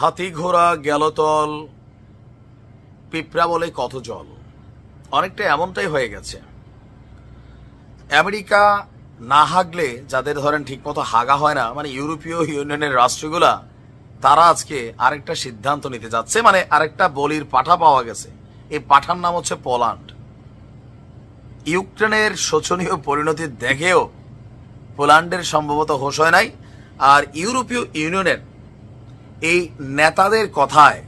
হাতি ঘোড়া গেলতল পিঁপড়া বলে কত জল। অনেকটা এমনটাই হয়ে গেছে। আমেরিকা না হাগলে যাদের ধরেন ঠিকমতো হাগা হয় না মানে ইউরোপীয় ইউনিয়নের রাষ্ট্রগুলা, তারা আজকে আরেকটা সিদ্ধান্ত নিতে যাচ্ছে মানে আরেকটা বলির পাঠা পাওয়া গেছে। এই পাঠার নাম হচ্ছে পোল্যান্ড। ইউক্রেনের শোচনীয় পরিণতি দেখেও পোল্যান্ডের সম্ভবত হোশ হয় নাই, আর ইউরোপীয় ইউনিয়নের এই নেতাদের কথায়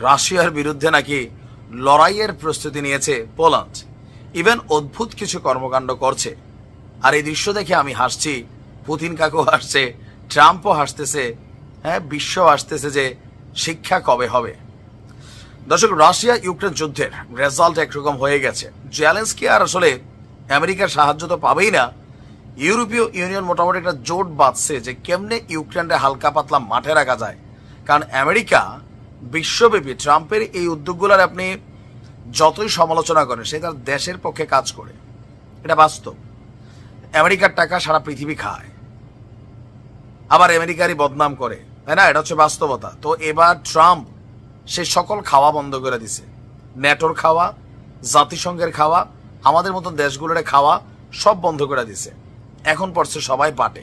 রাশিয়ার বিরুদ্ধে নাকি লড়াইয়ের প্রস্তুতি নিয়েছে পোল্যান্ড। ইভেন অদ্ভুত কিছু কর্মকাণ্ড করছে। আর এই দৃশ্য দেখে আমি হাসছি। পুতিন কাকু হাসছে, ট্রাম্পও হাসতেছে হ্যাঁ বিশ্ব হাসতেছে যে শিক্ষা কবে হবে। দর্শক, রাশিয়া ইউক্রেন যুদ্ধের রেজাল্ট একরকম হয়ে গেছে। জ্যালেন্সকি আর আসলে আমেরিকার সাহায্য তো পাবেই না। ইউরোপীয় ইউনিয়ন মোটামুটি একটা জোট বাঁধছে যে কেমনে ইউক্রেনরে হালকা পাতলা মাঠে রাখা যায়। কারণ আমেরিকা বিশ্বব্যাপী ট্রাম্পের এই উদ্যোগগুলোর আপনি যতই সমালোচনা করেন, সে তার দেশের পক্ষে কাজ করে। এটা বাস্তব। আমেরিকার টাকা সারা পৃথিবী খায়। আবার আমেরিকারই বদনাম করে। তাই না? এটা হচ্ছে বাস্তবতা। তো এবার ট্রাম্প সে সকল খাওয়া বন্ধ করে দিছে। ন্যাটোর খাওয়া, জাতিসংঘের খাওয়া, আমাদের মতন দেশগুলোর খাওয়া সব বন্ধ করে দিছে। এখন পড়ছে সবাই পাটে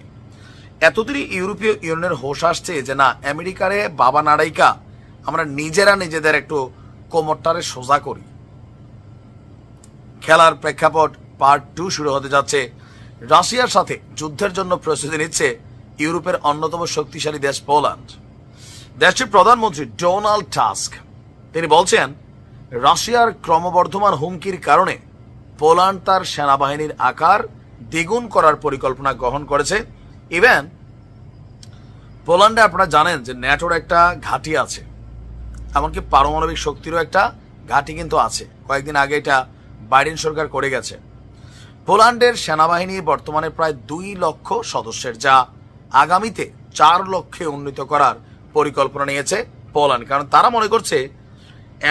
এতদিনই ইউরোপীয় ইউনিয়নের হোশ আসছে যে না, আমেরিকারে বাবা নাড়াইকা আমরা নিজেরা নিজেদের একটু কোমরটারে সোজা করি। খেলার প্রেক্ষাপট পার্ট টু শুরু হতে যাচ্ছে। রাশিয়ার সাথে যুদ্ধের জন্য প্রস্তুতি নিচ্ছে ইউরোপের অন্যতম শক্তিশালী দেশ পোল্যান্ড। দেশটির প্রধানমন্ত্রী ডোনাল্ড টাস্ক, তিনি বলছেন, রাশিয়ার ক্রমবর্ধমান হুমকির কারণে পোল্যান্ড তার সেনাবাহিনীর আকার দ্বিগুণ করার পরিকল্পনা গ্রহণ করেছে। ইভেন পোল্যান্ডে আপনারা জানেন যে ন্যাটোর একটা ঘাঁটি আছে, এমনকি পারমাণবিক শক্তিরও একটা ঘাঁটি কিন্তু আছে। কয়েকদিন আগে এটা বাইডেন সরকার করে গেছে। পোল্যান্ডের সেনাবাহিনী বর্তমানে প্রায় দুই লক্ষ সদস্যের, যা আগামীতে চার লক্ষে উন্নীত করার পরিকল্পনা নিয়েছে পোল্যান্ড। কারণ তারা মনে করছে,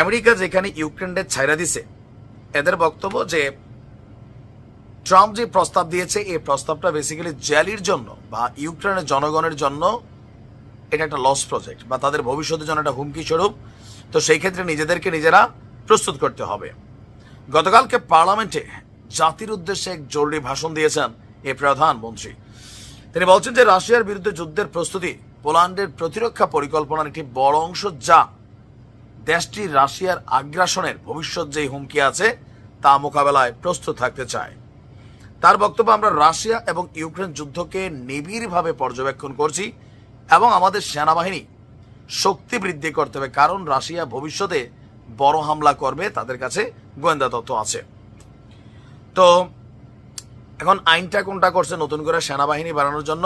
আমেরিকা যেখানে ইউক্রেনকে ছাইরা দিছে, এদের বক্তব্য যে ট্রাম্প যে প্রস্তাব দিয়েছে, এই প্রস্তাবটা বেসিক্যালি জ্যালির জন্য বা ইউক্রেনের জনগণের জন্য এটা একটা লস প্রজেক্ট বা তাদের ভবিষ্যতের জন্য একটা হুমকি স্বরূপ। তো সেই ক্ষেত্রে নিজেদেরকে নিজেরা প্রস্তুত করতে হবে। গতকালকে পার্লামেন্টে জাতির উদ্দেশ্যে এক জরুরি ভাষণ দিয়েছেন এই প্রধানমন্ত্রী। তিনি বলছেন যে রাশিয়ার বিরুদ্ধে যুদ্ধের প্রস্তুতি পোল্যান্ডের প্রতিরক্ষা পরিকল্পনার একটি বড় অংশ যা দেশটি রাশিয়ার আগ্রাসনের ভবিষ্যৎ যেই হুমকি আছে তা মোকাবেলায় প্রস্তুত থাকতে চায়। তার বক্তব্য আমরা রাশিয়া এবং ইউক্রেন যুদ্ধকে নিবিড়ভাবে পর্যবেক্ষণ করছি এবং আমাদের সেনাবাহিনী শক্তি বৃদ্ধি করতে হবে, কারণ রাশিয়া ভবিষ্যতে বড় হামলা করবে, তাদের কাছে গোয়েন্দা তথ্য আছে। তো এখন আইনটা কোনটা করছে নতুন করে সেনাবাহিনী বাড়ানোর জন্য?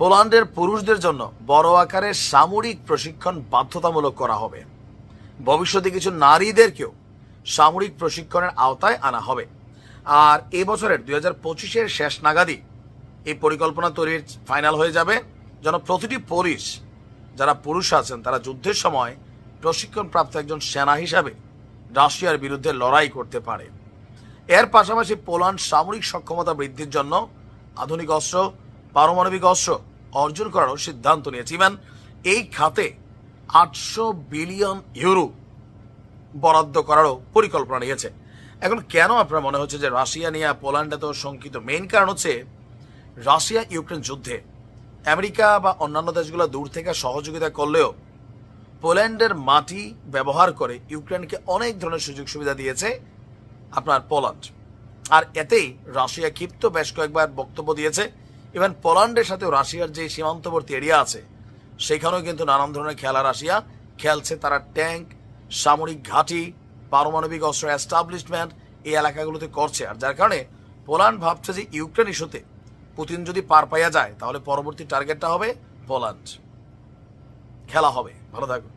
পোল্যান্ডের পুরুষদের জন্য বড় আকারে সামরিক প্রশিক্ষণ বাধ্যতামূলক করা হবে। ভবিষ্যতে কিছু নারীদেরকেও সামরিক প্রশিক্ষণের আওতায় আনা হবে। আর এই বছরের দুই হাজার পঁচিশের শেষ নাগাদই এই পরিকল্পনা তৈরির ফাইনাল হয়ে যাবে। যেন প্রতিটি পুলিশ যারা পুরুষ আছেন, তারা যুদ্ধের সময় প্রশিক্ষণপ্রাপ্ত একজন সেনা হিসাবে রাশিয়ার বিরুদ্ধে লড়াই করতে পারে। এর পাশাপাশি পোল্যান্ড সামরিক সক্ষমতা বৃদ্ধির জন্য আধুনিক অস্ত্র, পারমাণবিক অস্ত্র অর্জন করারও সিদ্ধান্ত নিয়েছে। ইভেন এই খাতে আটশো বিলিয়ন ইউরো বরাদ্দ করারও পরিকল্পনা নিয়েছে। এখন কেন আপনার মনে হচ্ছে যে রাশিয়া নিয়ে পোল্যান্ড এত শঙ্কিত? মেইন কারণ হচ্ছে রাশিয়া ইউক্রেন যুদ্ধে। আমেরিকা বা অন্যান্য দেশগুলো দূর থেকে সহযোগিতা করলেও পোল্যান্ডের মাটি ব্যবহার করে ইউক্রেনকে অনেক ধরনের সুযোগ সুবিধা দিয়েছে আপনার পোল্যান্ড। আর এতেই রাশিয়া ক্ষিপ্ত বেশ কয়েকবার বক্তব্য দিয়েছে। ইভেন পোল্যান্ডের সাথেও রাশিয়ার যে সীমান্তবর্তী এরিয়া আছে, সেখানেও কিন্তু নানান ধরনের খেলা রাশিয়া খেলছে। তারা ট্যাঙ্ক, সামরিক ঘাঁটি পারমাণবিক অস্ত্র এস্টাবলিশমেন্ট এই এলাকাগুলোতে করছে। আর যার কারণে পোল্যান্ড ভাবছে যে ইউক্রেন ইস্যুতে পুতিন যদি পার পাইয়া যায়, তাহলে পরবর্তী টার্গেটটা হবে পোল্যান্ড। খেলা হবে। ভালো থাকবে